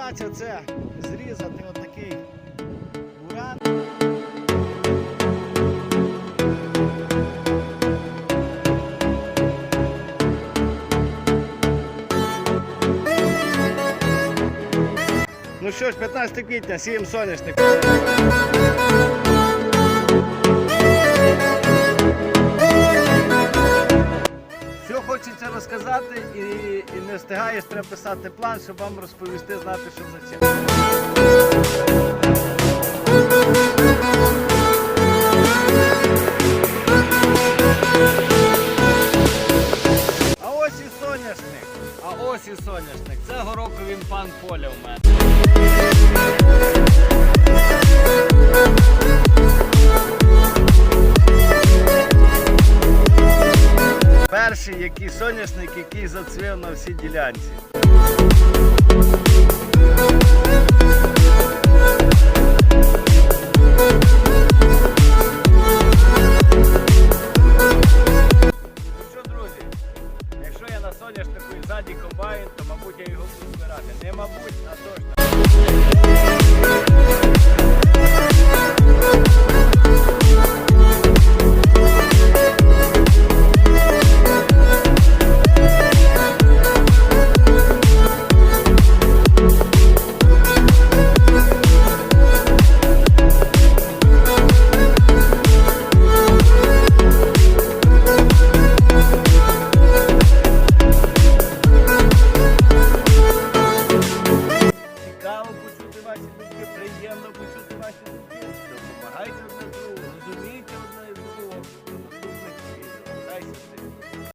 задача це зрізати отакий буран. Ну що ж, 15 квітня, сіємо соняшник. Розказати і, і не встигаєш, треба писати план, щоб вам розповісти, знати, що за чим. А ось і соняшник. А ось і соняшник. Це гороховий пан поля в мене. Перший який соняшник, який зацвів на всій ділянці. Ну що, друзі, якщо я на соняшнику і ззаді комбайн, то мабуть я його буду збирати. Не мабуть, а точно.